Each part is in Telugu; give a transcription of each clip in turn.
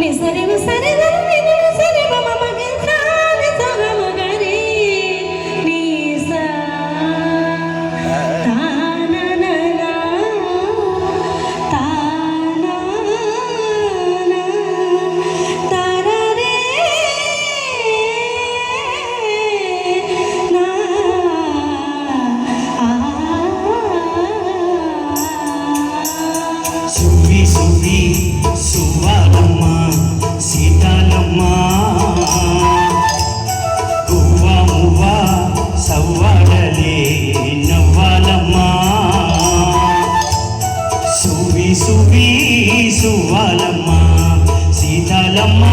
నిసరి విసరి నిసరి మమ గంధ్రాని సగమ గరి నీసా తాననన తానన తరరే నా ఆ సువి సువి సువా సీతాలమ్మ సీతాలమ్మ.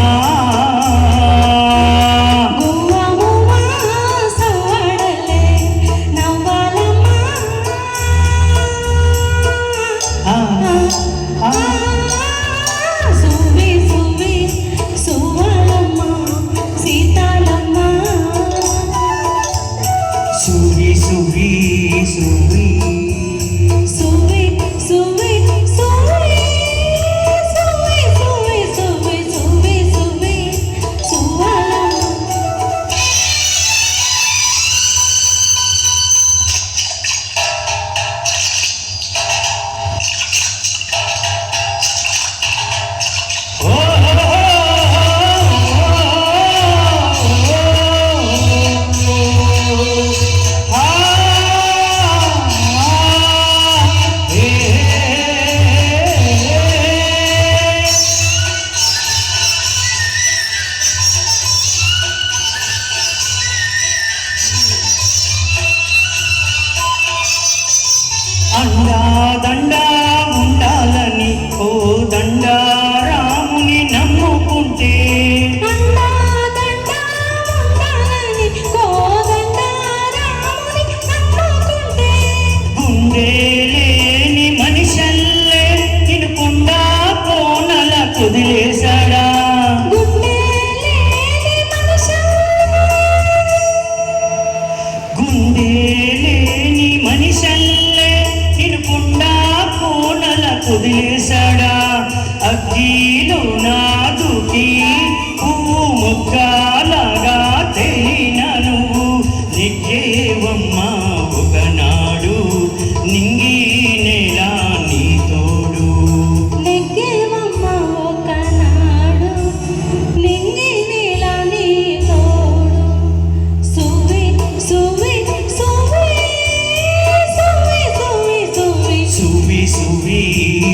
i'm Anda.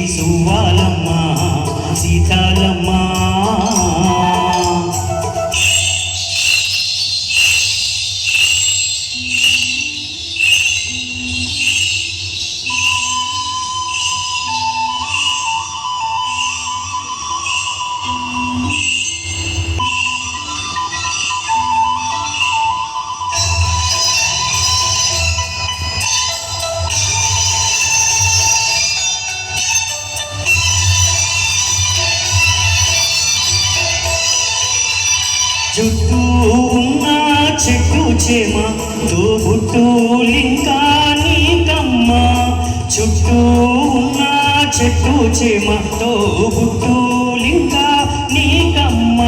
సువ్వాలమ్మ సీతా చుట్టూ ఉన్న చెట్టు చేమ తోబుట్టూలింకా నీకమ్మ. చుట్టూ ఉన్న చెట్టు చేమ తోబుట్టూలింకా నీకమ్మ.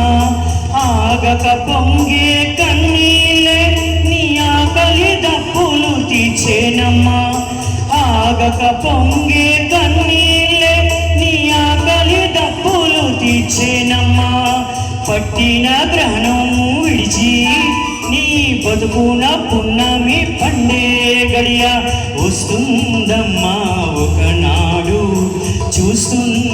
ఆగక పొంగే కన్నీలే నీ ఆకలి దప్పులు తీర్చేనమ్మా. ఆగక పొంగే కన్నీలే నీ ఆకలి దప్పులు తీర్చేనమ్మా. పట్టిన గ్రహణం చదువున పున్నమి పండే గడియా వస్తుందమ్మా ఒకనాడు. చూస్తుంది